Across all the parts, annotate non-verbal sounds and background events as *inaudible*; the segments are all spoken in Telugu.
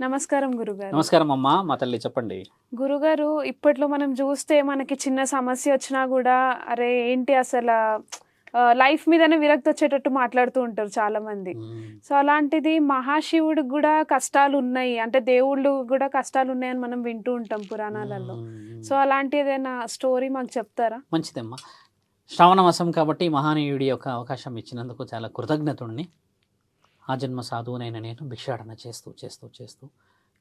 నమస్కారం గురుగారు. నమస్కారం అమ్మా మా తల్లి చెప్పండి. గురుగారు ఇప్పట్లో మనం చూస్తే మనకి చిన్న సమస్య వచ్చినా కూడా అరే ఏంటి అసలు లైఫ్ మీదనే విరక్తి వచ్చేటట్టు మాట్లాడుతూ ఉంటారు చాలా మంది సో అలాంటిది మహాశివుడికి కూడా కష్టాలు ఉన్నాయి. అంటే దేవుళ్ళు కూడా కష్టాలు ఉన్నాయని మనం వింటూ ఉంటాం పురాణాలలో. సో అలాంటి ఏదైనా స్టోరీ మాకు చెప్తారా? మంచిదమ్మా. శ్రావణ మాసం కాబట్టి మహానీయుడి యొక్క అవకాశం ఇచ్చినందుకు చాలా కృతజ్ఞతుడిని ఆ జన్మ సాధువునైన నేను భిక్షాటన చేస్తూ చేస్తూ చేస్తూ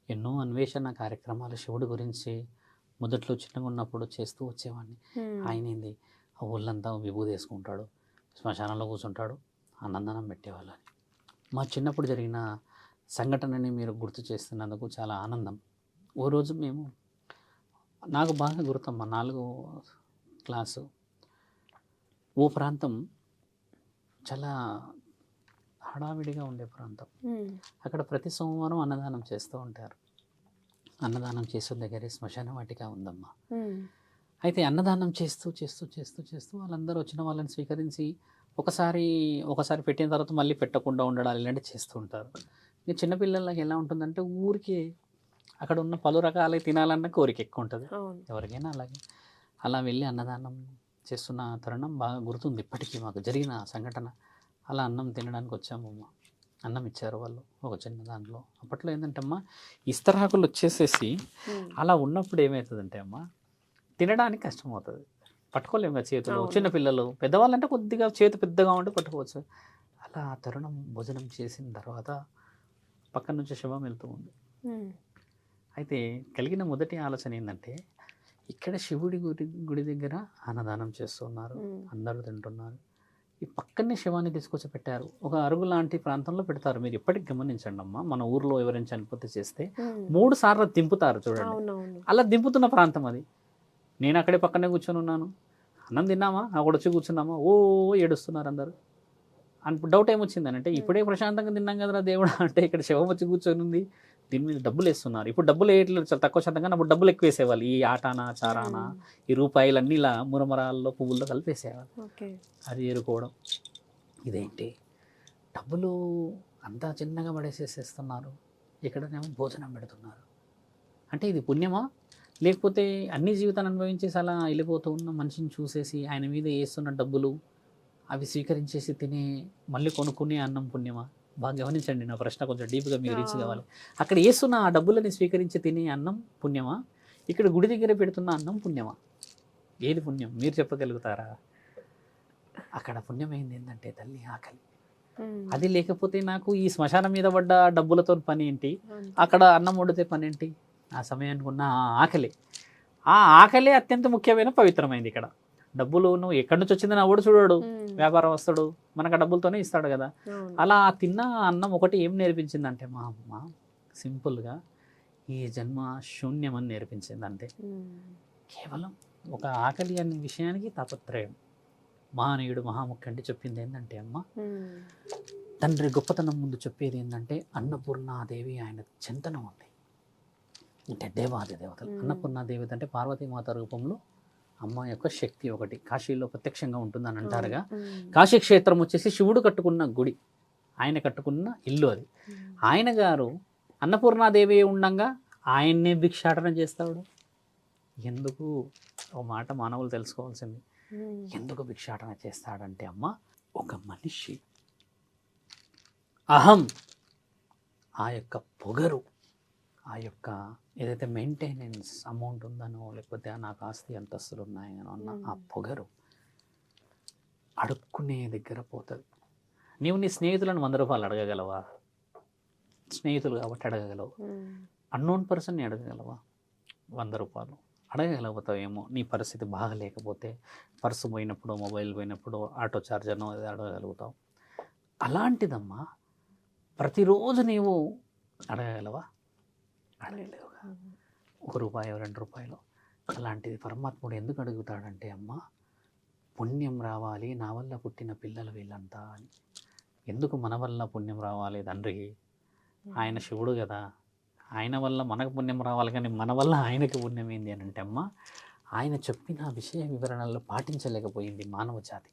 ఎన్నో అన్వేషణ కార్యక్రమాలు శివుడి గురించి మొదట్లో చిన్నగా ఉన్నప్పుడు చేస్తూ వచ్చేవాడిని. ఆయన ఏంది ఆ ఒళ్ళంతా విభూది వేసుకుంటాడు శ్మశానంలో కూర్చుంటాడు అన్నందనం పెట్టేవాళ్ళని. మా చిన్నప్పుడు జరిగిన సంఘటనని మీరు గుర్తు చేస్తున్నందుకు చాలా ఆనందం. ఓ రోజు మేము నాకు బాగా గుర్తమ్మా నాలుగో క్లాసు. ఓ ప్రాంతం చాలా హడావిడిగా ఉండే ప్రాంతం. అక్కడ ప్రతి సోమవారం అన్నదానం చేస్తూ ఉంటారు. అన్నదానం చేసే దగ్గరే శ్మశాన వాటిక ఉందమ్మా. అయితే అన్నదానం చేస్తూ చేస్తూ చేస్తూ చేస్తూ వాళ్ళందరూ వచ్చిన వాళ్ళని స్వీకరించి ఒకసారి ఒకసారి పెట్టిన తర్వాత మళ్ళీ పెట్టకుండా ఉండడాలు ఇలాంటివి చేస్తూ ఉంటారు. ఇక చిన్నపిల్లలకి ఎలా ఉంటుందంటే ఊరికి అక్కడ ఉన్న పలు రకాలు తినాలన్న కోరిక ఎక్కువ ఉంటుంది. ఎవరికైనా అలాగే. అలా వెళ్ళి అన్నదానం చేస్తున్న తరుణం బాగా గుర్తుంది. ఇప్పటికీ మాకు జరిగిన సంఘటన. అలా అన్నం తినడానికి వచ్చాము అమ్మ. అన్నం ఇచ్చారు వాళ్ళు ఒక చిన్న దాంట్లో. అప్పట్లో ఏంటంటే అమ్మ ఇస్తరాకులు వచ్చేసేసి అలా ఉన్నప్పుడు ఏమవుతుందంటే అమ్మ తినడానికి కష్టం అవుతుంది పట్టుకోలేము కదా చేతులు. చిన్న పిల్లలు పెద్దవాళ్ళంటే కొద్దిగా చేతి పెద్దగా ఉంటే పట్టుకోవచ్చు. అలా ఆ తరుణం భోజనం చేసిన తర్వాత పక్కన నుంచి శవం వెళ్తూ ఉంది. అయితే కలిగిన మొదటి ఆలోచన ఏంటంటే ఇక్కడ శివుడి గుడి గుడి దగ్గర అన్నదానం చేస్తున్నారు అందరూ తింటున్నారు. ఈ పక్కనే శవాన్ని తీసుకొచ్చి పెట్టారు. ఒక అరుగు లాంటి ప్రాంతంలో పెడతారు. మీరు ఎప్పటికి గమనించండి అమ్మా. మన ఊర్లో ఎవరైనా చనిపోతే చేస్తే మూడు సార్లు దింపుతారు చూడండి. అలా దింపుతున్న ప్రాంతం అది. నేను అక్కడే పక్కనే కూర్చొని ఉన్నాను. అన్నం తిన్నామా? అక్కడ వచ్చి కూర్చున్నామా? ఓ ఏడుస్తున్నారు అందరు. అని డౌట్ ఏమొచ్చిందని అంటే ఇప్పుడే ప్రశాంతంగా తిన్నాం కదరా దేవుడా అంటే ఇక్కడ శవం వచ్చి కూర్చొని ఉంది దీని మీద డబ్బులు వేస్తున్నారు. ఇప్పుడు డబ్బులు వేయట్లేదు చాలా తక్కువ శాతం కానీ అప్పుడు డబ్బులు ఎక్కువ వేసేవాళ్ళు. ఈ ఆటానా చారానా ఈ రూపాయలన్నీ ఇలా మురమరాల్లో పువ్వుల్లో కలిపేసేవాళ్ళు ఓకే. అది ఏరుకోవడం. ఇదేంటి? డబ్బులు అంతా చిన్నగా పడేసేసేస్తున్నారు. ఇక్కడనేమో భోజనం పెడుతున్నారు. అంటే ఇది పుణ్యమా? లేకపోతే అన్ని జీవితాన్ని అనుభవించేసి అలా వెళ్ళిపోతూ ఉన్న మనిషిని చూసేసి ఆయన మీద వేస్తున్న డబ్బులు అవి స్వీకరించేసి తినే మళ్ళీ కొనుక్కునే అన్నం పుణ్యమా? బాగా గమనించండి నా ప్రశ్న కొంచెం డీప్గా మీకు రీచ్. కావాలి. అక్కడ వేస్తున్న ఆ డబ్బులని స్వీకరించి తినే అన్నం పుణ్యమా? ఇక్కడ గుడి దగ్గర పెడుతున్న అన్నం పుణ్యమా? ఏది పుణ్యం? మీరు చెప్పగలుగుతారా? అక్కడ పుణ్యమైంది ఏంటంటే తల్లి ఆకలి. అది లేకపోతే నాకు ఈ శ్మశానం మీద పడ్డ డబ్బులతో పని ఏంటి. అక్కడ అన్నం వండితే పని ఏంటి? ఆ సమయానికి ఉన్న ఆకలి. ఆ ఆకలి అత్యంత ముఖ్యమైన పవిత్రమైంది ఇక్కడ. డబ్బులు నువ్వు ఎక్కడి నుంచి వచ్చిందని ఎవడు చూడడు. వ్యాపారం వస్తాడు మనకు ఆ డబ్బులతోనే ఇస్తాడు కదా. అలా తిన్న అన్నం ఒకటి ఏం నేర్పించిందంటే మా అమ్మ సింపుల్గా ఈ జన్మ శూన్యమని నేర్పించింది అంతే కేవలం ఒక ఆకలి అనే విషయానికి తాపత్రయం. మహానీయుడు మహాముఖ్య అంటే చెప్పింది ఏంటంటే అమ్మ తండ్రి గొప్పతనం ముందు చెప్పేది ఏంటంటే అన్నపూర్ణాదేవి ఆయన చింతన ఉంది అంటే దేవాది దేవతలు. అన్నపూర్ణాదేవి అంటే పార్వతీమాత రూపంలో అమ్మ యొక్క శక్తి ఒకటి. కాశీలో ప్రత్యక్షంగా ఉంటుందని అంటారుగా కాశీ క్షేత్రం వచ్చేసి శివుడు కట్టుకున్న గుడి. ఆయన కట్టుకున్న ఇల్లు అది. ఆయన గారు అన్నపూర్ణాదేవి ఉండంగా ఆయన్నే భిక్షాటన చేస్తాడు. ఎందుకు? ఓ మాట మానవులు తెలుసుకోవాల్సింది. ఎందుకు భిక్షాటన చేస్తాడంటే అమ్మ ఒక మనిషి. అహం. ఆ యొక్క పొగరు. ఆ యొక్క ఏదైతే మెయింటెనెన్స్ అమౌంట్ ఉందనో లేకపోతే నాకు ఆస్తి అంతస్తులు ఉన్నాయనో అన్న ఆ. పొగరు అడుక్కునే దగ్గర పోతుంది. నీవు నీ స్నేహితులను వంద రూపాయలు అడగగలవా? స్నేహితులు కాబట్టి అడగగలవు. అన్నోన్ పర్సన్ని అడగగలవా? వంద రూపాయలు. అడగగలుగుతావేమో నీ పరిస్థితి బాగలేకపోతే పర్సు పోయినప్పుడు మొబైల్ పోయినప్పుడు ఆటో చార్జర్నో అది అడగగలుగుతావు. అలాంటిదమ్మా ప్రతిరోజు నీవు అడగగలవా? అడగలేవుగా ఉమ్, ఒక రూపాయి రెండు రూపాయలు. అలాంటిది పరమాత్ముడు ఎందుకు అడుగుతాడంటే అమ్మ పుణ్యం రావాలి నా వల్ల పుట్టిన పిల్లలు వీళ్ళంతా అని. ఎందుకు మన వల్ల పుణ్యం రావాలి తండ్రికి ఆయన శివుడు కదా. ఆయన వల్ల మనకు పుణ్యం రావాలి కానీ మన వల్ల ఆయనకి పుణ్యం ఏంది అని అంటే అమ్మ ఆయన చెప్పిన విషయ వివరణల్లో పాటించలేకపోయింది మానవ జాతి.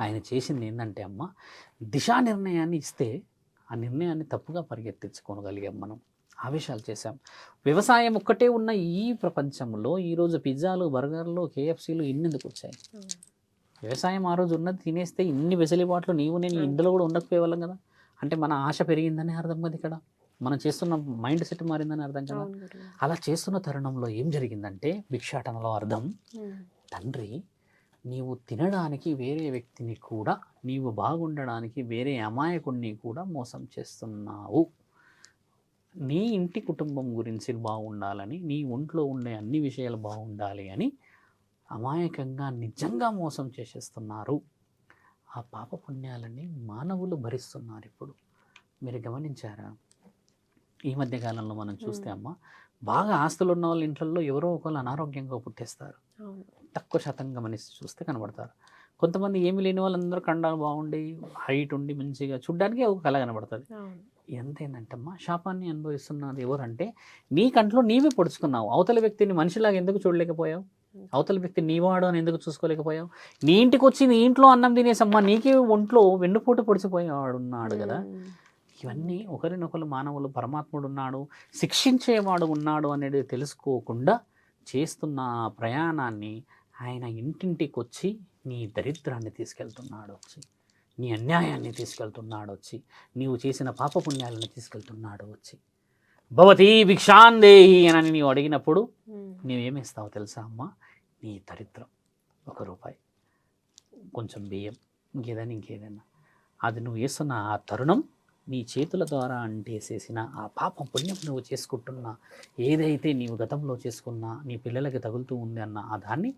ఆయన చేసింది ఏంటంటే అమ్మ దిశా నిర్ణయాన్ని ఇస్తే ఆ నిర్ణయాన్ని తప్పుగా పరిగెత్తించుకోగలిగాం మనం. ఆవేశాలు చేశాం. వ్యవసాయం ఒక్కటే ఉన్న ఈ ప్రపంచంలో ఈరోజు పిజ్జాలు బర్గర్లు కేఎఫ్సీలు ఇన్నెందుకు వచ్చాయి వ్యవసాయం ఆ రోజు ఉన్నది తినేస్తే ఇన్ని వెసులుబాట్లు నీవు నేను ఇందులో కూడా ఉండకపోయేవాళ్ళం కదా? అంటే మన ఆశ పెరిగిందని అర్థం కదా ఇక్కడ? మనం చేస్తున్న మైండ్ సెట్ మారిందని అర్థం కదా. అలా చేస్తున్న తరుణంలో ఏం జరిగిందంటే భిక్షాటనలో అర్థం. ఉమ్. తండ్రి నీవు తినడానికి వేరే వ్యక్తిని కూడా నీవు బాగుండడానికి వేరే అమాయకుడిని కూడా మోసం చేస్తున్నావు. నీ ఇంటి కుటుంబం గురించి బాగుండాలని నీ ఒంట్లో ఉండే అన్ని విషయాలు బాగుండాలి అని అమాయకంగా నిజంగా మోసం చేసేస్తున్నారు. ఆ పాప పుణ్యాలని మానవులు భరిస్తున్నారు ఇప్పుడు. మీరు గమనించారా? ఈ మధ్య కాలంలో మనం చూస్తే అమ్మ బాగా ఆస్తులు ఉన్న వాళ్ళ ఇంట్లో ఎవరో ఒకళ్ళు అనారోగ్యంగా పుట్టేస్తారు. తక్కువ శాతం గమనిస్తే చూస్తే కనబడతారు. కొంతమంది ఏమి లేని వాళ్ళందరూ కండాలు బాగుండి హైట్ ఉండి మంచిగా చూడ్డానికి ఒక కళ కనబడుతుంది. అవును ఎంత ఏంటంటమ్మా శాపాన్ని అనుభవిస్తున్నది ఎవరంటే నీ కంట్లో నీవే పొడుచుకున్నావు. అవతల వ్యక్తిని మనిషిలాగా ఎందుకు చూడలేకపోయావు? అవతల వ్యక్తి నీవాడు అని ఎందుకు చూసుకోలేకపోయావు? నీ ఇంటికి వచ్చి నీ ఇంట్లో అన్నం తినేసమ్మా నీకే ఒంట్లో వెన్నుపోటు పొడిచిపోయేవాడు ఉన్నాడు కదా. ఇవన్నీ ఒకరినొకరు మానవులు పరమాత్ముడు ఉన్నాడు శిక్షించేవాడు ఉన్నాడు అనేది తెలుసుకోకుండా చేస్తున్న ప్రయాణాన్ని ఆయన ఇంటింటికి వచ్చి నీ దరిద్రాన్ని తీసుకెళ్తున్నాడు. వచ్చి నీ అన్యాయాన్ని తీసుకెళ్తున్నాడు వచ్చి. నీవు చేసిన పాపపుణ్యాలను తీసుకెళ్తున్నాడు వచ్చి. భవతి భిక్షాందేహి అని నీవు అడిగినప్పుడు. నీవేమిస్తావు తెలుసా అమ్మ? నీ దరిద్రం. ఒక రూపాయి. కొంచెం బియ్యం. ఇంకేదైనా ఇంకేదైనా. అది నువ్వు వేస్తున్న ఆ తరుణం నీ చేతుల ద్వారా అంటేసేసిన ఆ పాపం పుణ్యం నువ్వు చేసుకుంటున్న. ఏదైతే నీవు గతంలో చేసుకున్నా నీ పిల్లలకి తగులుతూ ఉంది అన్న ఆ దాన్ని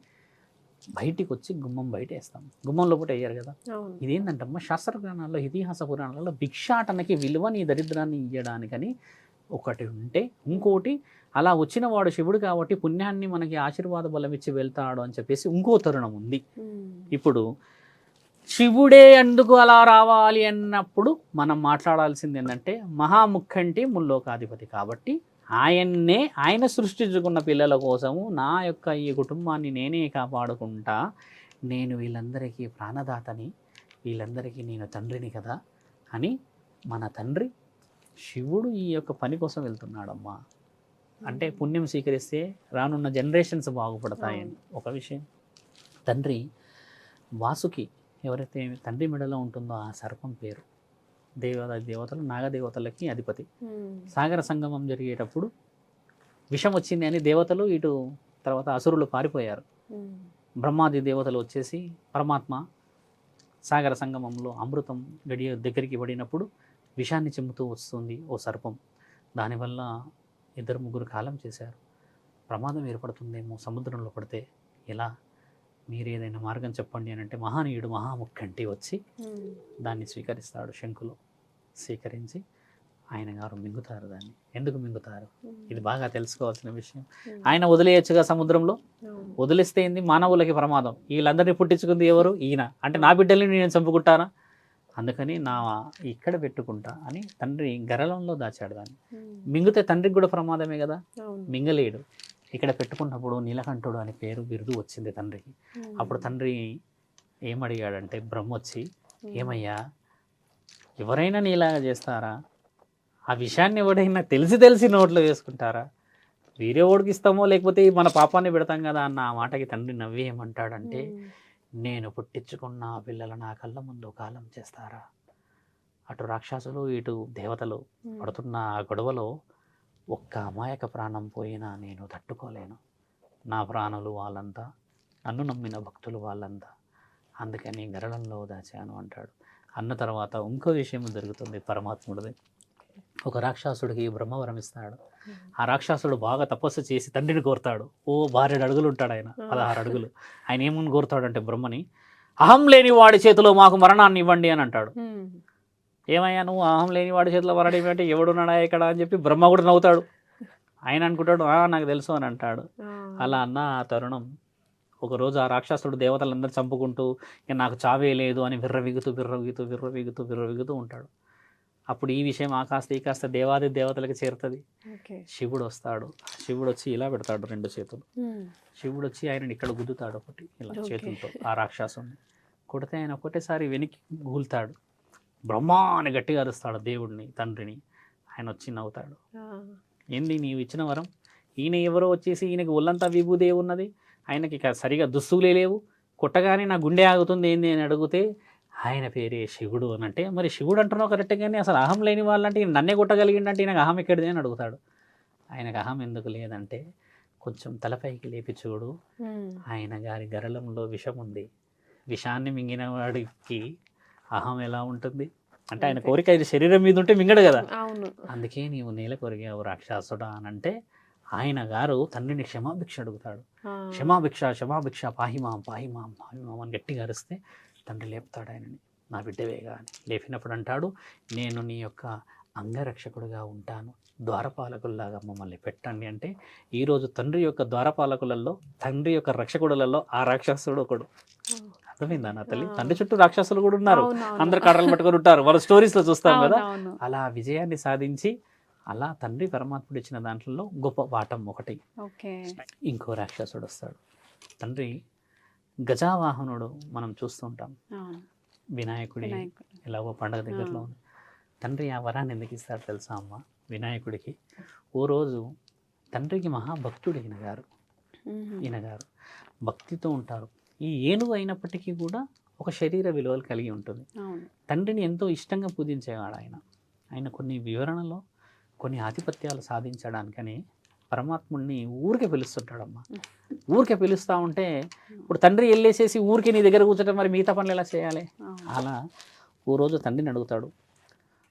బయటికి వచ్చి గుమ్మం బయట వేస్తాం గుమ్మం లోపల వేయరు కదా. ఇదేంటంటమ్మా శాస్త్ర పురాణాల్లో ఇతిహాస పురాణాలలో భిక్షాటనకి విలువ నీ దరిద్రాన్ని ఇయ్యడానికని ఒకటి ఉంటే ఇంకోటి అలా వచ్చిన వాడు శివుడు కాబట్టి పుణ్యాన్ని మనకి ఆశీర్వాద బలం ఇచ్చి వెళ్తాడు అని చెప్పేసి ఇంకో తరుణం ఉంది. ఇప్పుడు శివుడే ఎందుకు అలా రావాలి అన్నప్పుడు మనం మాట్లాడాల్సింది ఏంటంటే మహాముఖంటి ముల్లోకాధిపతి కాబట్టి ఆయన్నే ఆయన సృష్టించుకున్న పిల్లల కోసము నా యొక్క ఈ కుటుంబాన్ని నేనే కాపాడుకుంటా. నేను వీళ్ళందరికీ ప్రాణదాతని వీళ్ళందరికీ నేను తండ్రిని కదా అని మన తండ్రి శివుడు ఈ యొక్క పని కోసం వెళ్తున్నాడమ్మా. అంటే పుణ్యం స్వీకరిస్తే రానున్న జనరేషన్స్ బాగుపడతాయని ఒక విషయం. తండ్రి వాసుకి ఎవరైతే తండ్రి మెడలో ఉంటుందో ఆ సర్పం పేరు. దేవత దేవతలు నాగదేవతలకి అధిపతి. సాగర సంగమం జరిగేటప్పుడు విషం వచ్చింది అని దేవతలు ఇటు తర్వాత అసురులు పారిపోయారు. బ్రహ్మాది దేవతలు వచ్చేసి పరమాత్మ సాగర సంగమంలో అమృతం గడియ దగ్గరికి పడినప్పుడు విషాన్ని చెమ్ముతూ వస్తుంది ఓ సర్పం దానివల్ల ఇద్దరు ముగ్గురు కాలం చేశారు ప్రమాదం ఏర్పడుతుందేమో సముద్రంలో పడితే ఎలా మీరు ఏదైనా మార్గం చెప్పండి అని అంటే మహానీయుడు మహాముఖంటి వచ్చి. దాన్ని స్వీకరిస్తాడు శంకులో స్వీకరించి ఆయన గారు మింగుతారు దాన్ని. ఎందుకు మింగుతారు? ఇది బాగా తెలుసుకోవాల్సిన విషయం. ఆయన వదిలేయచ్చుగా సముద్రంలో. వదిలేస్తే ఏంది? మానవులకి ప్రమాదం. వీళ్ళందరినీ పుట్టించుకుంది ఎవరు? ఈయన. అంటే నా బిడ్డల్ని నేను చంపుకుంటానా? అందుకని నా ఇక్కడ పెట్టుకుంటా అని తండ్రి గరళంలో దాచాడు దాన్ని. మింగితే తండ్రికి కూడా ప్రమాదమే కదా. మింగలేడు. ఇక్కడ పెట్టుకున్నప్పుడు నీలకంఠుడు అనే పేరు బిరుదు వచ్చింది తండ్రికి. అప్పుడు తండ్రి ఏమడిగాడంటే బ్రహ్మ వచ్చి ఉమ్. ఏమయ్యా? ఎవరైనా నీలాగా చేస్తారా? ఆ విషయాన్ని ఎవడైనా తెలిసి తెలిసి నోట్లో వేసుకుంటారా? వేరే ఓడికి ఇస్తామో లేకపోతే మన పాపాన్ని పెడతాం కదా అన్న ఆ మాటకి తండ్రి నవ్వి ఏమంటాడంటే. నేను పుట్టించుకున్న పిల్లలు నా కళ్ళ ముందు కాలం చేస్తారా? అటు రాక్షసులు ఇటు దేవతలు. పడుతున్న ఆ గొడవలో ఒక్క అమాయక ప్రాణం పోయినా నేను తట్టుకోలేను. నా ప్రాణులు వాళ్ళంతా నన్ను నమ్మిన భక్తులు వాళ్ళంతా. అందుకని గరళంలో దాచాను అంటాడు. అన్న తర్వాత ఇంకో విషయం జరుగుతుంది పరమాత్ముడిది. ఒక రాక్షసుడికి బ్రహ్మవరం ఇస్తాడు ఆ రాక్షసుడు బాగా తపస్సు చేసి తండ్రిని కోరుతాడు. ఓ భార్యడు అడుగులు ఉంటాడు ఆయన పదహారు అడుగులు. ఆయన ఏమని కోరుతాడంటే బ్రహ్మని అహం లేని వాడి చేతిలో మాకు మరణాన్ని ఇవ్వండి అని అంటాడు. ఏమయ్యా నువ్వు అహం లేని వాడి చేతిలో మరణం ఏమిటంటే ఎవడున్నాడా ఇక్కడ? అని చెప్పి బ్రహ్మ కూడా నవ్వుతాడు. ఆయన అనుకుంటాడు "ఆ, నాకు తెలుసు అని అంటాడు. అలా అన్న ఆ తరుణం ఒకరోజు ఆ రాక్షసుడు దేవతలందరూ చంపుకుంటూ ఇక నాకు చావే లేదు అని విర్రవిగుతూ విర్రవిగుతూ విర్రవిగుతూ విర్రవిగుతూ ఉంటాడు. అప్పుడు ఈ విషయం ఆ కాస్త ఈ కాస్త దేవాది దేవతలకి చేరుతుంది. శివుడు వస్తాడు. శివుడు వచ్చి ఇలా పెడతాడు రెండు చేతులు. శివుడు వచ్చి ఆయన ఇక్కడ గుద్దుతాడు ఒకటి ఇలా. చేతులతో ఆ రాక్షసుని కొడితే ఆయన ఒకటేసారి వెనక్కి గూలుతాడు. బ్రహ్మ అని గట్టిగా అరుస్తాడు దేవుడిని తండ్రిని. ఆయన వచ్చి నవ్వుతాడు. ఏంది నీవు ఇచ్చిన వరం? ఈయన ఎవరో వచ్చేసి ఈయనకి ఒళ్ళంతా విభూదే ఉన్నది. ఆయనకి ఇక సరిగా దుస్తులే లేవు. కొట్టగానే నా గుండె ఆగుతుంది ఏంది అని అడిగితే ఆయన పేరే శివుడు అని అంటే మరి శివుడు అంటున్నావు కరెక్ట్ కానీ అసలు అహం లేని వాళ్ళంటే నన్నే కొట్టగలిగిండంటే ఈయనకు అహం ఎక్కడిది అని అడుగుతాడు. ఆయనకు అహం ఎందుకు లేదంటే కొంచెం తలపైకి లేపి చూడు. ఆయన గారి గరళంలో విషం ఉంది. విషాన్ని మింగిన వాడికి అహం ఎలా ఉంటుంది? అంటే ఆయన. కోరిక ఇది శరీరం మీద ఉంటే మింగడు కదా. అవును. అందుకే నీవు నేల కొరిగావు రాక్షసుడా అని అంటే ఆయన గారు తండ్రిని క్షమాభిక్ష అడుగుతాడు. క్షమాభిక్ష క్షమాభిక్ష పాహిమాం పాహిమాం పాహిమాం అని గట్టిగా అరిస్తే తండ్రి లేపుతాడు ఆయనని. నా బిడ్డవేగా అని లేపినప్పుడు అంటాడు నేను నీ యొక్క అంగరక్షకుడుగా ఉంటాను. ద్వారపాలకుల్లాగా మమ్మల్ని పెట్టండి. అంటే ఈరోజు తండ్రి యొక్క ద్వారపాలకులలో తండ్రి యొక్క రక్షకుడులలో ఆ రాక్షసుడు ఒకడు. అర్థమైందా నా తల్లి. తండ్రి చుట్టూ రాక్షసులు కూడా ఉన్నారు. అందరు కర్రలు పట్టుకొని ఉంటారు. వాళ్ళ స్టోరీస్లో చూస్తాం కదా. అలా విజయాన్ని సాధించి అలా తండ్రి పరమాత్ముడు ఇచ్చిన దాంట్లో గొప్ప వాటం ఒకటి. ఇంకో రాక్షసుడు వస్తాడు. తండ్రి గజావాహనుడు మనం చూస్తుంటాం వినాయకుడి. ఎలాగో పండగ దగ్గరలో. ఉంది. తండ్రి ఆ వరాన్ని ఎందుకు ఇస్తాడు తెలుసా అమ్మ? వినాయకుడికి. ఓ రోజు తండ్రికి మహాభక్తుడు ఈయన గారు. ఈయన గారు. భక్తితో ఉంటారు. ఈ ఏనుగు అయినప్పటికీ కూడా ఒక శరీర విలువలు కలిగి ఉంటుంది. తండ్రిని ఎంతో ఇష్టంగా పూజించేవాడు ఆయన. ఆయన కొన్ని వివరణలో కొన్ని ఆధిపత్యాలు సాధించడానికని పరమాత్ముడిని ఊరికే పిలుస్తుంటాడమ్మా. ఊరికే పిలుస్తూ ఉంటే ఇప్పుడు తండ్రి వెళ్ళేసేసి ఊరికి నీ దగ్గర కూర్చోటం మరి మిగతా పనులు ఎలా చేయాలి. అలా ఓ రోజు తండ్రిని అడుగుతాడు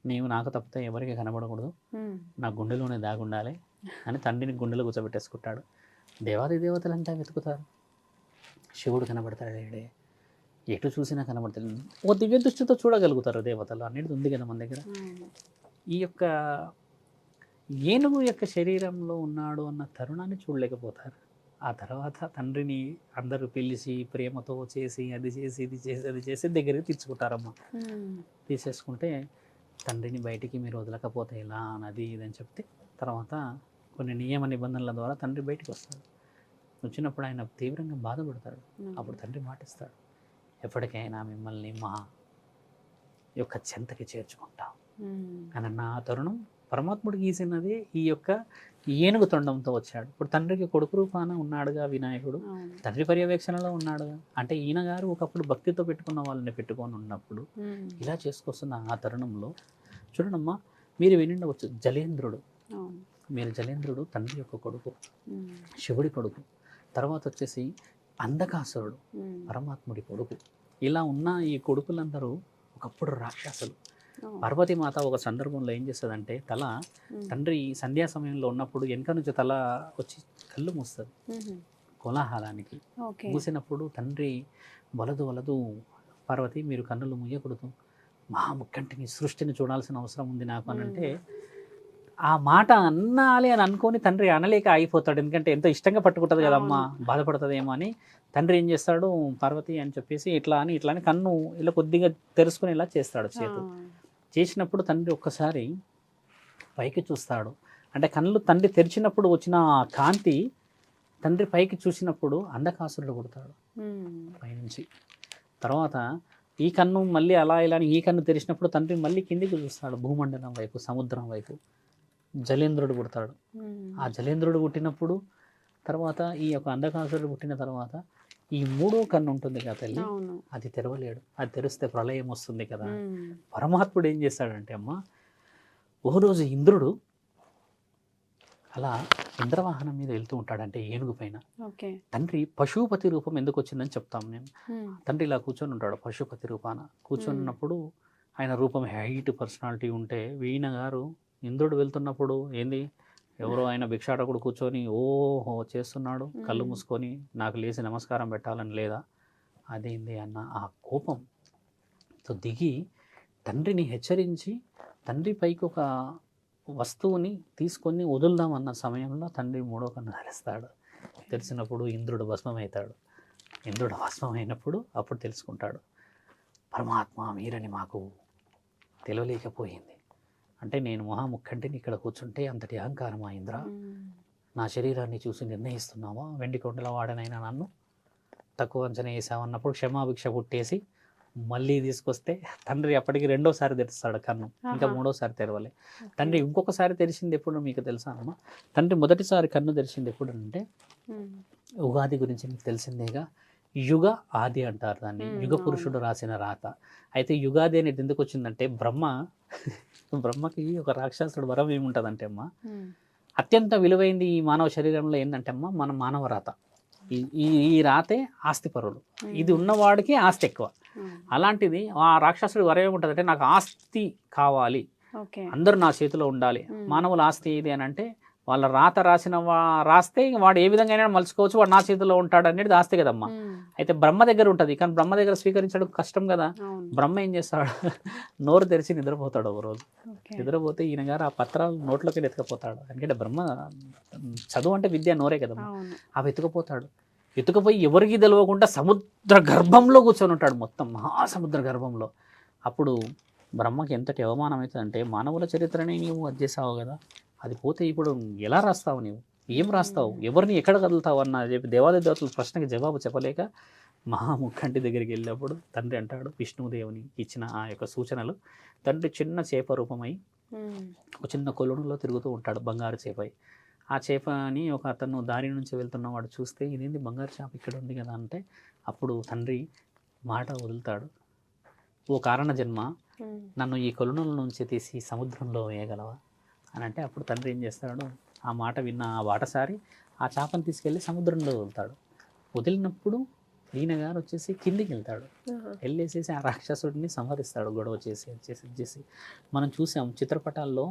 నీవు నాకు తప్పితే ఎవరికి కనబడకూడదు. నా గుండెలోనే దాగుండాలి అని తండ్రిని గుండెలో కూర్చోబెట్టేసుకుంటాడు. దేవాది దేవతలంతా వెతుకుతారు. శివుడు కనబడతాడు లేడే ఎటు చూసినా కనబడతాడు. ఓ దివ్య దృష్టితో చూడగలుగుతారు దేవతలు. అన్నిటి ఉంది కదా మన దగ్గర. ఈ యొక్క ఏనుగు యొక్క శరీరంలో ఉన్నాడు అన్న తరుణాన్ని చూడలేకపోతారు. ఆ తర్వాత తండ్రిని అందరూ పిలిచి ప్రేమతో చేసి అది చేసి ఇది చేసి అది చేసి దగ్గరికి తెచ్చుకుంటారమ్మా ఉమ్. తీసేసుకుంటే తండ్రిని బయటికి మీరు వదలకపోతే ఎలా అన్నది ఇదని చెప్తే తర్వాత కొన్ని నియమ నిబంధనల ద్వారా తండ్రి బయటికి వస్తాడు. వచ్చినప్పుడు ఆయన తీవ్రంగా బాధపడతాడు. అప్పుడు తండ్రి మాటిస్తాడు. ఎప్పటికైనా మిమ్మల్ని మా యొక్క చెంతకి చేర్చుకుంటాం. అని ఆ తరుణం పరమాత్ముడు గీసినది ఈ యొక్క ఏనుగు తొండంతో వచ్చాడు ఇప్పుడు తండ్రికి కొడుకు రూపాన ఉన్నాడుగా వినాయకుడు. తండ్రి పర్యవేక్షణలో ఉన్నాడుగా అంటే ఈయన గారు ఒకప్పుడు భక్తితో పెట్టుకున్న వాళ్ళని పెట్టుకొని ఉన్నప్పుడు. ఇలా చేసుకొస్తున్న ఆ తరుణంలో చూడండమ్మా మీరు వినిండవచ్చు జలేంద్రుడు. మీరు జలేంద్రుడు తండ్రి యొక్క కొడుకు. శివుడి కొడుకు తర్వాత వచ్చేసి అంధకాసురుడు. పరమాత్ముడి కొడుకు ఇలా ఉన్న ఈ కొడుకులందరూ ఒకప్పుడు రాక్షసులు. పార్వతీమాత ఒక సందర్భంలో ఏం చేస్తుందంటే తల. తండ్రి సంధ్యా సమయంలో ఉన్నప్పుడు వెనక నుంచి తల వచ్చి కళ్ళు మూస్తుంది. కోలాహలానికి. మూసినప్పుడు తండ్రి వలదు వలదు పార్వతి మీరు కన్నులు ముయ్యకూడదు మా ముక్కంటిని సృష్టిని చూడాల్సిన అవసరం ఉంది నాకు అని అంటే ఆ మాట అన్నాలి అని అనుకొని తండ్రి అనలేక ఆగిపోతాడు. ఎందుకంటే ఎంతో ఇష్టంగా పట్టుకుంటుంది కదమ్మా బాధపడుతుందేమో అని. తండ్రి ఏం చేస్తాడు పార్వతి అని చెప్పేసి ఇట్లా అని ఇట్లా అని కన్ను ఇలా కొద్దిగా తెరుచుకొని ఇలా చేస్తాడు చేతు. చేసినప్పుడు తండ్రి ఒక్కసారి పైకి చూస్తాడు. అంటే కళ్ళు తండ్రి తెరిచినప్పుడు వచ్చిన కాంతి తండ్రి పైకి చూసినప్పుడు అంధకాసురుడు కొడతాడు. పైనుంచి. తర్వాత ఈ కన్ను మళ్ళీ అలా ఇలా ఈ కన్ను తెరిచినప్పుడు తండ్రి మళ్ళీ కిందికి చూస్తాడు. భూమండలం వైపు సముద్రం వైపు. జలేంద్రుడు పుడతాడు ఉమ్. ఆ జలేంద్రుడు పుట్టినప్పుడు తర్వాత ఈ యొక్క అంధకాసురుడు పుట్టిన తర్వాత ఈ మూడో కన్ను ఉంటుంది కదా తల్లి? అది తెరవలేడు. అది తెరిస్తే ప్రళయం వస్తుంది కదా. పరమాత్ముడు ఏం చేస్తాడంటే అమ్మ ఓ రోజు ఇంద్రుడు అలా ఇంద్రవాహనం మీద వెళ్తూ ఉంటాడంటే ఏనుగు పైన. తండ్రి పశుపతి రూపం ఎందుకు వచ్చిందని చెప్తాం నేను ఉమ్. తండ్రి ఇలా కూర్చొని ఉంటాడు పశుపతి రూపాన. కూర్చున్నప్పుడు ఆయన రూపం హైట్ పర్సనాలిటీ ఉంటే వీణ గారు ఇంద్రుడు వెళ్తున్నప్పుడు ఏంది? ఎవరో ఆయన భిక్షాటకుడు కూర్చొని ఓహో చేస్తున్నాడు. కళ్ళు మ్మ్. మూసుకొని నాకు లేచి నమస్కారం పెట్టాలని లేదా? అదేంది అన్న ఆ కోపంతో దిగి తండ్రిని హెచ్చరించి తండ్రి పైకి ఒక వస్తువుని తీసుకొని వదులుదామన్న సమయంలో తండ్రి మూడో కన్ను తెరుస్తాడు తెలిసినప్పుడు ఇంద్రుడు భస్మమవుతాడు. ఇంద్రుడు భస్మమైనప్పుడు అప్పుడు తెలుసుకుంటాడు పరమాత్మ మీరని మాకు తెలియలేకపోయింది. అంటే నేను మహాముఖంటిని ఇక్కడ కూర్చుంటే అంతటి అహంకారమా ఇంద్ర. నా శరీరాన్ని చూసి నిర్ణయిస్తున్నావా? వెండి కొండల వాడనైనా నన్ను? తక్కువ అంచనా వేసావన్నప్పుడు క్షమాభిక్ష పుట్టేసి మళ్ళీ తీసుకొస్తే తండ్రి అప్పటికి రెండోసారి తెరుస్తాడు కన్ను. ఇంకా. మూడోసారి తెరవలే. తండ్రి ఇంకొకసారి తెరిచింది ఎప్పుడు మీకు తెలుసా అమ్మ? తండ్రి మొదటిసారి కన్ను తెరిచింది ఎప్పుడు అంటే. ఉగాది గురించి మీకు తెలిసిందేగా? యుగ ఆది అంటారు దాన్ని. యుగ పురుషుడు రాసిన రాత. అయితే యుగాది అనేది ఎందుకు వచ్చిందంటే బ్రహ్మ *laughs* బ్రహ్మకి ఒక రాక్షసుడు వరం ఏముంటుందంటే అమ్మ. అత్యంత విలువైంది ఈ మానవ శరీరంలో ఏంటంటే అమ్మ మన మానవ రాత. ఈ ఈ- రాతే ఆస్తి పరులు ఇది ఉన్నవాడికి ఆస్తి ఎక్కువ. అలాంటిది ఆ రాక్షసుడి వరం ఏముంటుందంటే నాకు ఆస్తి కావాలి. అందరూ నా చేతిలో ఉండాలి. మానవుల ఆస్తి ఏది అని అంటే వాళ్ళ రాత రాసిన వా- రాస్తే ఇంక వాడు ఏ విధంగా అయినా మలుచుకోవచ్చు వాడు నా చేతిలో ఉంటాడు అనేది ఆస్తి కదమ్మా. అయితే బ్రహ్మ దగ్గర ఉంటుంది కానీ బ్రహ్మ దగ్గర స్వీకరించడం కష్టం కదా. బ్రహ్మ ఏం చేస్తాడు? *laughs* నోరు తెరిచి నిద్రపోతాడు ఒక రోజు. నిద్రపోతే ఈయన గారు ఆ పత్రాలు నోట్లోకి ఎత్తుకపోతాడు ఎందుకంటే బ్రహ్మ చదువు అంటే విద్య నోరే కదమ్మా. అవి ఎత్తుకుపోతాడు ఎత్తుకుపోయి ఎవరికి తెలియకుండా సముద్ర గర్భంలో కూర్చొని ఉంటాడు మొత్తం మహాసముద్ర గర్భంలో. అప్పుడు బ్రహ్మకి ఎంతటి అవమానం అవుతుందంటే మానవుల చరిత్రని నీవు అది చేసావు కదా. అది పోతే ఇప్పుడు ఎలా రాస్తావు నీవు? ఏం రాస్తావు? ఎవరిని ఎక్కడ కదులుతావు అన్న చెప్పి దేవాది దేవతల ప్రశ్నకి జవాబు చెప్పలేక మహాముఖంటి దగ్గరికి వెళ్ళినప్పుడు తండ్రి అంటాడు విష్ణుదేవుని ఇచ్చిన ఆ యొక్క సూచనలు. తండ్రి చిన్న చేప రూపమై. ఒక చిన్న కొలునులో తిరుగుతూ ఉంటాడు బంగారు చేపై. ఆ చేపని ఒక అతను దారి నుంచి వెళ్తున్నవాడు చూస్తే ఇదేంటి బంగారు చేప ఇక్కడ ఉంది కదా అంటే అప్పుడు తండ్రి మాట వదులుతాడు. ఓ కారణ జన్మ. నన్ను ఈ కొలునుల నుంచి తీసి సముద్రంలో వేయగలవా? అని అంటే అప్పుడు తండ్రి ఏం చేస్తాడు? ఆ మాట విన్న ఆ బాటసారి ఆ చేపను తీసుకెళ్ళి సముద్రంలో వదులుతాడు. వదిలినప్పుడు ఈయన గారు వచ్చేసి కిందికి వెళ్తాడు. వెళ్ళేసేసి ఆ రాక్షసుడిని సంహరిస్తాడు గొడవ చేసి అది చేసి ఇది చేసి. మనం చూసాం చిత్రపటాల్లో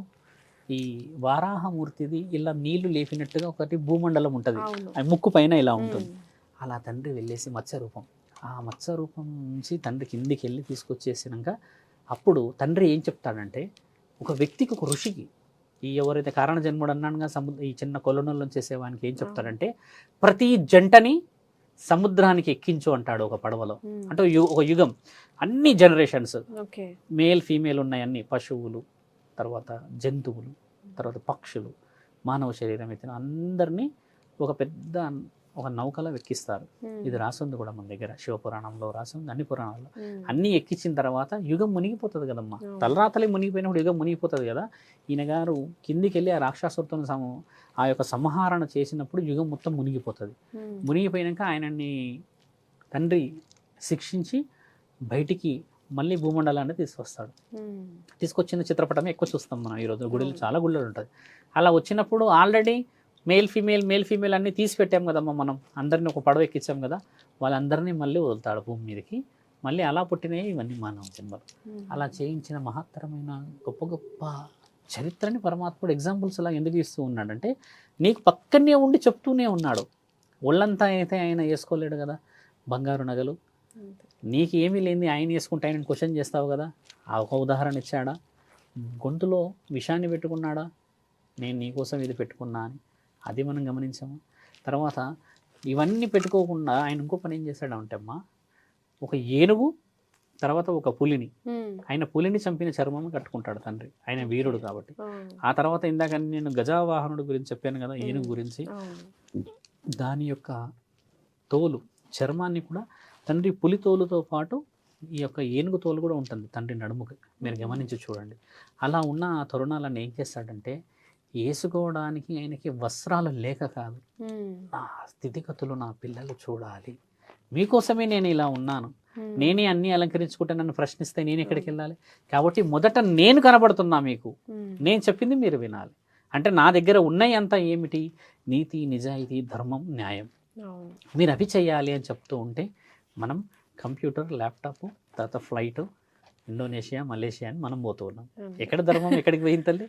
ఈ వారాహమూర్తిది ఇలా నీళ్ళు లేపినట్టుగా ఒకటి భూమండలం ఉంటుంది. అది ముక్కు పైన ఇలా ఉంటుంది. అలా తండ్రి వెళ్ళేసి మత్స్య రూపం ఆ మత్స్య రూపం నుంచి తండ్రి కిందికి వెళ్ళి తీసుకొచ్చేసినాక అప్పుడు తండ్రి ఏం చెప్తాడంటే ఒక వ్యక్తికి ఒక ఋషికి ఈ ఎవరైతే కారణ జన్ముడు అన్నాడుగా సముద్ర ఈ చిన్న కొలనుల్లో చేసేవానికి ఏం చెప్తాడంటే ప్రతి జంటని సముద్రానికి ఎక్కించు అంటాడు ఒక పడవలో. అంటే యు- ఒక యుగం. అన్ని జనరేషన్స్. మేల్ ఫీమేల్ ఉన్నాయి అన్ని. పశువులు తర్వాత జంతువులు తర్వాత పక్షులు మానవ శరీరం ఎత్తిన అందరినీ ఒక పెద్ద ఒక నౌకలో ఎక్కిస్తారు. ఇది రాసింది కూడా మన దగ్గర శివపురాణంలో రాసింది అన్ని పురాణాల్లో. అన్నీ ఎక్కించిన తర్వాత యుగం మునిగిపోతుంది కదమ్మా. తలరాతలే మునిగిపోయినప్పుడు యుగం మునిగిపోతుంది కదా ఈయన గారు కిందికి వెళ్ళి ఆ రాక్షసులతో సమ ఆ యొక్క సంహారణ చేసినప్పుడు యుగం మొత్తం మునిగిపోతుంది ఉమ్. మునిగిపోయినాక ఆయనని తండ్రి శిక్షించి బయటికి మళ్ళీ భూమండలాన్ని తీసుకొస్తాడు. తీసుకొచ్చిన చిత్రపటమే ఎక్కువ చూస్తాం మనం ఈరోజు గుడిలో. చాలా గుళ్ళు ఉంటుంది అలా వచ్చినప్పుడు already male female male female అన్నీ తీసి పెట్టాం కదమ్మా మనం. అందరిని ఒక పడవ ఎక్కించాం కదా. వాళ్ళందరినీ మళ్ళీ వదులుతాడు భూమి మీదకి. మళ్ళీ అలా పుట్టినవి ఇవన్నీ మానవ జన్మలు. అలా చేయించిన మహత్తరమైన గొప్ప గొప్ప చరిత్రని పరమాత్ముడు ఎగ్జాంపుల్స్ అలా ఎందుకు ఇస్తూ ఉన్నాడంటే నీకు పక్కనే ఉండి చెప్తూనే ఉన్నాడు. ఒళ్ళంతా అయితే ఆయన వేసుకోలేడు కదా. బంగారు నగలు. నీకు ఏమీ లేని ఆయన వేసుకుంటే ఆయన క్వశ్చన్ చేస్తావు కదా. ఆ ఒక ఉదాహరణ ఇచ్చాడా? గొంతులో విషాన్ని పెట్టుకున్నాడా? నేను నీకోసం ఇది పెట్టుకున్నా అని. అది మనం గమనించాము. తర్వాత ఇవన్నీ పెట్టుకోకుండా ఆయన ఇంకో పని ఏం చేశాడు అంటే అమ్మా ఒక ఏనుగు తర్వాత ఒక పులిని. ఆయన పులిని చంపిన చర్మం కట్టుకుంటాడు తండ్రి. ఆయన వీరుడు కాబట్టి. ఆ. తర్వాత ఇందాక నేను గజావాహనుడి గురించి చెప్పాను కదా ఏనుగు గురించి. దాని యొక్క తోలు చర్మాన్ని కూడా తండ్రి పులి తోలుతో పాటు ఈ యొక్క ఏనుగు తోలు కూడా ఉంటుంది తండ్రి నడుముకి. మీరు గమనించి చూడండి. అలా ఉన్న ఆ తరుణాలను ఏం చేస్తాడంటే వేసుకోవడానికి ఆయనకి వస్త్రాలు లేక కాదు. నా స్థితిగతులు నా పిల్లలు చూడాలి. మీకోసమే నేను ఇలా ఉన్నాను. నేనే అన్నీ అలంకరించుకుంటే నన్ను ప్రశ్నిస్తే నేను ఎక్కడికి వెళ్ళాలి కాబట్టి మొదట నేను కనబడుతున్నా మీకు. నేను చెప్పింది మీరు వినాలి. అంటే నా దగ్గర ఉన్నాయి అంతా ఏమిటి? నీతి నిజాయితీ ధర్మం న్యాయం. మీరు అవి చేయాలి అని చెప్తూ ఉంటే మనం కంప్యూటర్ ల్యాప్టాప్ తర్వాత ఫ్లైట్ ఇండోనేషియా మలేషియా అని మనం పోతూ ఉన్నాం. ఎక్కడ ధర్మం ఎక్కడికి పోయింది తల్లి?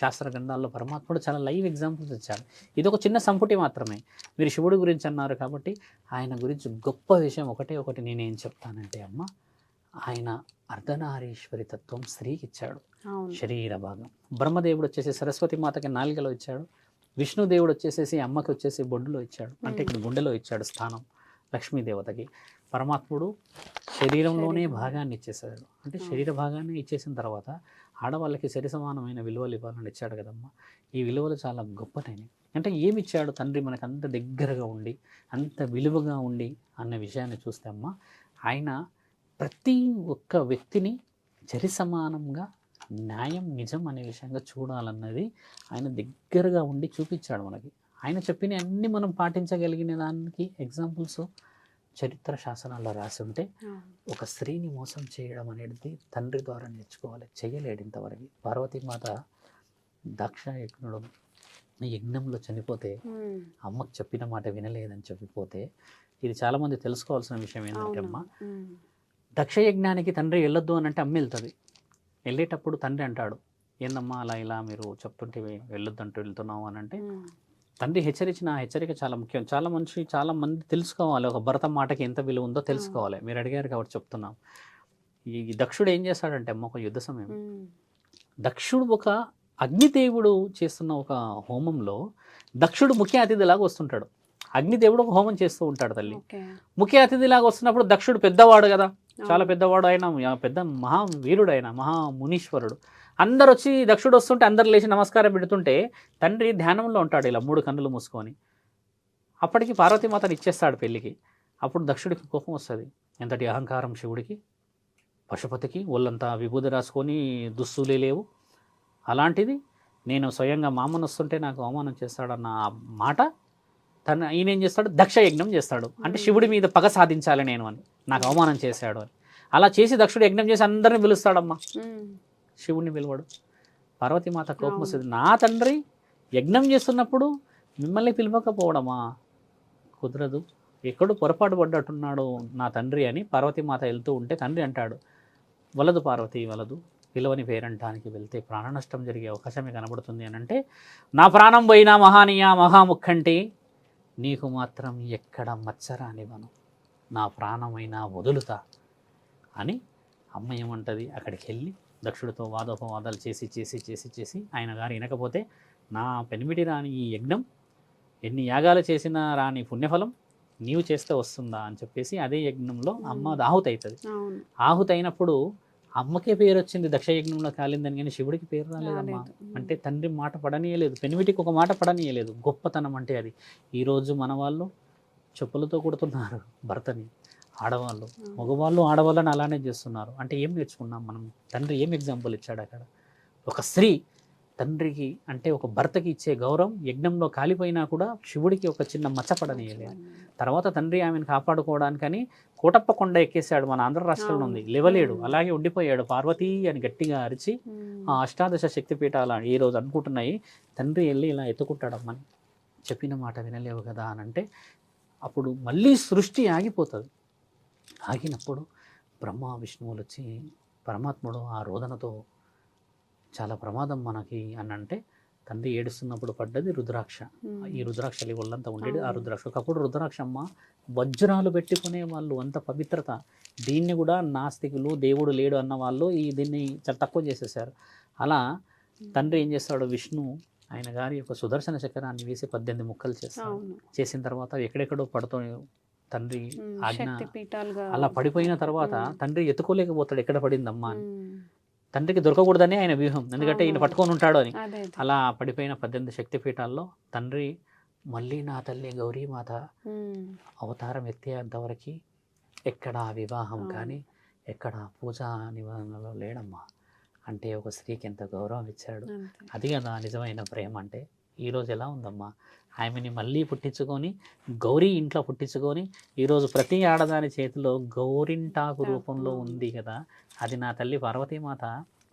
శాస్త్ర గ్రంథాల్లో పరమాత్ముడు చాలా లైవ్ ఎగ్జాంపుల్స్ ఇచ్చాడు. ఇది ఒక చిన్న సంపుటి మాత్రమే. మీరు శివుడి గురించి అన్నారు కాబట్టి ఆయన గురించి గొప్ప విషయం ఒకటే ఒకటి నేనేం చెప్తానంటే అమ్మ ఆయన అర్ధనారీశ్వరి తత్వం స్త్రీకి ఇచ్చాడు. శరీర భాగం. బ్రహ్మదేవుడు వచ్చేసి సరస్వతి మాతకి నాలుగలో ఇచ్చాడు. విష్ణుదేవుడు వచ్చేసేసి అమ్మకి వచ్చేసి బొడ్డులో ఇచ్చాడు. అంటే ఇక్కడ గుండెలో ఇచ్చాడు స్థానం లక్ష్మీదేవతకి. పరమాత్ముడు శరీరంలోనే శరీరం. భాగాన్ని ఇచ్చేసాడు అంటే. శరీర భాగాన్ని ఇచ్చేసిన తర్వాత ఆడవాళ్ళకి సరి సమానమైన విలువలు ఇవ్వాలని ఇచ్చాడు కదమ్మా ఈ విలువలు చాలా గొప్పనైనవి అంటే ఏమి ఇచ్చాడు తండ్రి మనకు అంత దగ్గరగా ఉండి అంత విలువగా ఉండి అన్న విషయాన్ని చూస్తే అమ్మ ఆయన ప్రతి ఒక్క వ్యక్తిని చరి సమానంగా న్యాయం నిజం అనే విషయంగా చూడాలన్నది ఆయన దగ్గరగా ఉండి చూపించాడు మనకి ఆయన చెప్పిన అన్ని మనం పాటించగలిగిన దానికి ఎగ్జాంపుల్స్ చరిత్ర శాసనాల్లో రాసి ఉంటే ఒక స్త్రీని మోసం చేయడం అనేది తండ్రి ద్వారా నేర్చుకోవాలి చేయలేడు ఇంతవరకు. పార్వతీమాత దక్ష యజ్ఞుడు యజ్ఞంలో చనిపోతే అమ్మకు చెప్పిన మాట వినలేదని చెప్పిపోతే ఇది చాలామంది తెలుసుకోవాల్సిన విషయం ఏంటంటే. అమ్మ దక్ష యజ్ఞానికి తండ్రి వెళ్ళొద్దు అని అంటే అమ్మ వెళ్తుంది. వెళ్ళేటప్పుడు తండ్రి అంటాడు ఏందమ్మా అలా ఇలా మీరు చెప్తుంటే వెళ్ళొద్దు అంటూ వెళ్తున్నావు అని అంటే తండ్రి హెచ్చరించిన హెచ్చరిక చాలా ముఖ్యం. చాలా మనిషి చాలా మంది తెలుసుకోవాలి. ఒక భరత మాటకి ఎంత విలువ ఉందో తెలుసుకోవాలి. మీరు అడిగారు కాబట్టి చెప్తున్నాం. ఈ దక్షుడు ఏం చేస్తాడంటే అమ్మ ఒక యుద్ధ సమయం. దక్షుడు ఒక అగ్నిదేవుడు చేస్తున్న ఒక హోమంలో దక్షుడు ముఖ్య అతిథిలాగా వస్తుంటాడు. అగ్నిదేవుడు ఒక హోమం చేస్తూ ఉంటాడు తల్లి. ముఖ్య అతిథిలాగా వస్తున్నప్పుడు దక్షుడు పెద్దవాడు కదా. చాలా పెద్దవాడు ఆయన యా- పెద్ద మహా వీరుడు ఆయన మహా మునీశ్వరుడు అందరు వచ్చి దక్షుడు వస్తుంటే అందరు లేచి నమస్కారం పెడుతుంటే తండ్రి ధ్యానంలో ఉంటాడు ఇలా మూడు కన్నులు మూసుకొని. అప్పటికి పార్వతీమాతను ఇచ్చేస్తాడు పెళ్ళికి. అప్పుడు దక్షుడికి కోపం వస్తుంది. ఎంతటి అహంకారం శివుడికి? పశుపతికి ఒళ్ళంతా విభూది రాసుకొని దుస్తులే లేవు. అలాంటిది నేను స్వయంగా మామను వస్తుంటే నాకు అవమానం చేస్తాడన్న ఆ మాట తను ఈయన ఏం చేస్తాడు? దక్ష యజ్ఞం చేస్తాడు. అంటే శివుడి మీద పగ సాధించాలి నేను అని. నాకు అవమానం చేశాడు అని. అలా చేసి దక్షుడు యజ్ఞం చేసి అందరిని పిలుస్తాడమ్మా. శివుడిని పిలవడు పార్వతీమాత కోపం. వస్తుంది. నా తండ్రి యజ్ఞం చేస్తున్నప్పుడు మిమ్మల్ని పిలవకపోవడమా? కుదరదు. ఎక్కడో పొరపాటు పడ్డట్టున్నాడు నా తండ్రి అని పార్వతీమాత వెళ్తూ ఉంటే తండ్రి అంటాడు వలదు పార్వతి వలదు. పిలవని పేరంటానికి వెళ్తే ప్రాణ నష్టం జరిగే అవకాశమే కనబడుతుంది అని అంటే నా ప్రాణం పోయినా మహానీయ మహాముఖంటి నీకు మాత్రం ఎక్కడ మచ్చరానివ్వను నా ప్రాణమైనా వదులుతా అని అమ్మ ఏమంటుంది? అక్కడికి వెళ్ళి దక్షుడితో వాదోపవాదాలు చేసి చేసి చేసి చేసి ఆయన గారు వినకపోతే నా పెనిమిటి రాని ఈ యజ్ఞం ఎన్ని యాగాలు చేసినా రాని పుణ్యఫలం నీవు చేస్తే వస్తుందా అని చెప్పేసి అదే యజ్ఞంలో అమ్మ ఆహుతి అవుతుంది ఆహుతి అయినప్పుడు అమ్మకే పేరు వచ్చింది దక్ష యజ్ఞంలో కాలిందని కానీ శివుడికి పేరు రాలేదమ్మా అంటే తండ్రి మాట పడనీయలేదు పెనిమిటికి ఒక మాట పడనీయలేదు. గొప్పతనం అంటే అది. ఈరోజు మన వాళ్ళు చెప్పులతో కొడుతున్నారు భర్తని. ఆడవాళ్ళు. మగవాళ్ళు ఆడవాళ్ళని అలానే చేస్తున్నారు. అంటే ఏం నేర్చుకున్నాం మనం? తండ్రి ఏం ఎగ్జాంపుల్ ఇచ్చాడు అక్కడ? ఒక స్త్రీ తండ్రికి అంటే ఒక భర్తకి ఇచ్చే గౌరవం యజ్ఞంలో కాలిపోయినా కూడా శివుడికి ఒక చిన్న మచ్చపడనీయలేదు. తర్వాత తండ్రి ఆమెను కాపాడుకోవడానికని కోటప్ప కొండ ఎక్కేశాడు మన ఆంధ్ర రాష్ట్రంలో ఉంది. లేవలేడు. అలాగే ఉండిపోయాడు. పార్వతీ అని గట్టిగా అరిచి ఆ అష్టాదశ శక్తిపీఠాలు ఈ రోజు అనుకుంటున్నాయి. తండ్రి వెళ్ళి ఇలా ఎత్తుకుంటాడమ్మని చెప్పిన మాట వినలేవు కదా అని అంటే అప్పుడు మళ్ళీ సృష్టి ఆగిపోతుంది. ఆగినప్పుడు బ్రహ్మ విష్ణువులు వచ్చి పరమాత్ముడు ఆ రోదనతో చాలా ప్రమాదం మనకి అని అంటే తండ్రి ఏడుస్తున్నప్పుడు పడ్డది రుద్రాక్ష. ఈ రుద్రాక్షలు ఒళ్ళంతా ఉండేది. ఆ. రుద్రాక్ష ఒకప్పుడు రుద్రాక్షమ్మ వజ్రాలు పెట్టుకునే వాళ్ళు అంత పవిత్రత. దీన్ని కూడా నాస్తికులు దేవుడు లేడు అన్న వాళ్ళు ఈ దీన్ని చాలా తక్కువ చేసేసారు. అలా తండ్రి ఏం చేస్తాడు? విష్ణు ఆయన గారి యొక్క సుదర్శన చక్రాన్ని వేసి పద్దెనిమిది ముక్కలు చేస్తాడు. చేసిన తర్వాత ఎక్కడెక్కడో పడుతూ తండ్రి ఆజ్ఞ అలా పడిపోయిన తర్వాత. తండ్రి ఎత్తుకోలేకపోతాడు ఎక్కడ పడిందమ్మా అని తండ్రికి దొరకకూడదని ఆయన వ్యూహం ఎందుకంటే ఈయన. పట్టుకొని ఉంటాడు అని. అలా పడిపోయిన పద్దెనిమిది శక్తిపీఠాల్లో తండ్రి మళ్ళీ నా తల్లి గౌరీమాత అవతారం ఎత్తేంతవరకు ఎక్కడ వివాహం. కానీ ఎక్కడ పూజా నిబంధనలో లేడమ్మా అంటే ఒక స్త్రీకి ఎంత గౌరవం ఇచ్చాడు. అది కదా నిజమైన ప్రేమ అంటే ఈరోజు ఎలా ఉందమ్మా? ఆమెని మళ్ళీ పుట్టించుకొని గౌరీ ఇంట్లో పుట్టించుకొని ఈరోజు ప్రతి ఆడదాని చేతిలో గౌరింటాకు రూపంలో ఉంది కదా? అది నా తల్లి పార్వతీమాత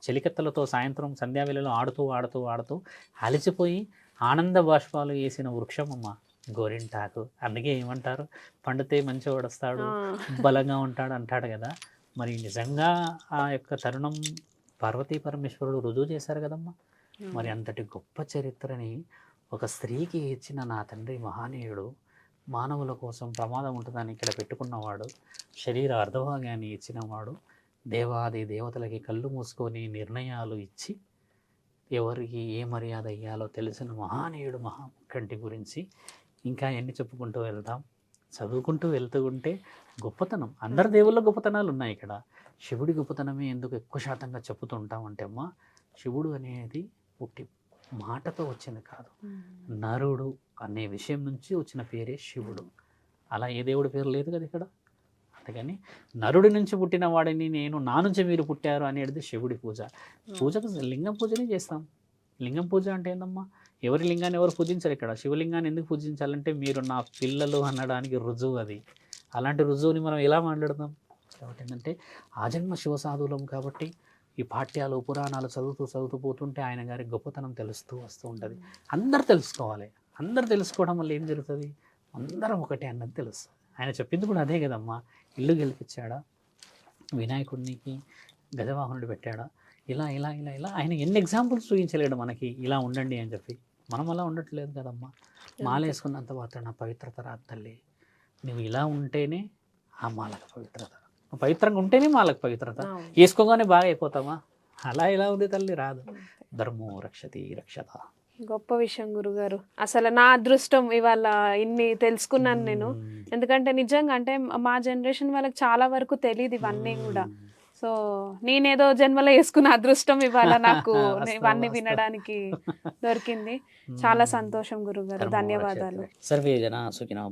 చెలికత్తలతో సాయంత్రం సంధ్యావేళలో ఆడుతూ ఆడుతూ ఆడుతూ అలసిపోయి ఆనంద బాష్పాలు వేసిన వృక్షం అమ్మ గోరింటాకు. అందుకే ఏమంటారు? పండితే మంచివాడు వస్తాడు ఆ, బలంగా ఉంటాడు అంటాడు కదా? మరి నిజంగా ఆ యొక్క తరుణం పార్వతీ పరమేశ్వరుడు రుజువు చేశారు కదమ్మా? మరి అంతటి గొప్ప చరిత్రని ఒక స్త్రీకి ఇచ్చిన నా తండ్రి మహానీయుడు మానవుల కోసం ప్రమాదం ఉంటుందని ఇక్కడ పెట్టుకున్నవాడు శరీర అర్ధభాగాన్ని ఇచ్చినవాడు దేవాది దేవతలకి కళ్ళు మూసుకొని నిర్ణయాలు ఇచ్చి ఎవరికి ఏ మర్యాద ఇయ్యాలో తెలిసిన మహానీయుడు మహాకంటి గురించి ఇంకా ఎన్ని చెప్పుకుంటూ వెళ్దాం? చదువుకుంటూ వెళ్తూ ఉంటే గొప్పతనం అందరి దేవుళ్ళ గొప్పతనాలు ఉన్నాయి ఇక్కడ. శివుడి గొప్పతనమే ఎందుకు ఎక్కువ శాతంగా చెప్పుతూ ఉంటామంటే అమ్మా శివుడు అనేది పుట్టి మాటతో వచ్చింది కాదు. నరుడు అనే విషయం నుంచి వచ్చిన పేరే శివుడు. అలా ఏ దేవుడి పేరు లేదు కదా ఇక్కడ? కానీ నరుడి నుంచి పుట్టిన వాడిని నేను నా నుంచి మీరు పుట్టారు అనేది శివుడి పూజ. పూజకు లింగం పూజనే చేస్తాం. లింగం పూజ అంటే ఏందమ్మా? ఎవరి లింగాన్ని ఎవరు పూజించరు ఇక్కడ? శివలింగాన్ని ఎందుకు పూజించాలంటే మీరు నా పిల్లలు అనడానికి రుజువు అది. అలాంటి రుజువుని మనం ఎలా మాట్లాడదాం కాబట్టి ఏంటంటే ఆజన్మ శివసాధువులం కాబట్టి ఈ పాఠ్యాలు పురాణాలు చదువుతూ చదువుతూ పోతుంటే ఆయన గారి గొప్పతనం తెలుస్తూ వస్తూ ఉంటుంది. అందరు తెలుసుకోవాలి. అందరు తెలుసుకోవడం వల్ల ఏం జరుగుతుంది? అందరం ఒకటే అన్నది తెలుస్తుంది. ఆయన చెప్పింది కూడా అదే కదమ్మా. ఇల్లు గెలిపించాడా? వినాయకుడికి గజవాహనుడు పెట్టాడా? ఇలా ఇలా ఇలా ఇలా. ఆయన ఎన్ని ఎగ్జాంపుల్స్ చూపించలేడు మనకి. ఇలా ఉండండి అని చెప్పి. మనం అలా ఉండట్లేదు కదమ్మా. మాల వేసుకున్నంత మాత్రాన పవిత్రత రాదు తల్లి నువ్వు ఇలా ఉంటేనే ఆ మాలకు పవిత్రత. పవిత్రంగా ఉంటేనే మాలకు పవిత్రత. వేసుకోగానే బాగా అయిపోతామా? అలా ఇలా ఉంది తల్లి రాదు. ధర్మో రక్షతి రక్షత. గొప్ప విషయం గురుగారు. అసలు నా అదృష్టం ఇవాళ ఇన్ని తెలుసుకున్నాను నేను. ఎందుకంటే నిజంగా అంటే మా జనరేషన్ వాళ్ళకి చాలా వరకు తెలియదు ఇవన్నీ కూడా. సో నేనేదో జన్మలో వేసుకున్న అదృష్టం ఇవాళ నాకు *laughs* ఇవన్నీ. వినడానికి *laughs* దొరికింది. చాలా. సంతోషం గురుగారు. ధన్యవాదాలు. సర్వే జన సుఖినో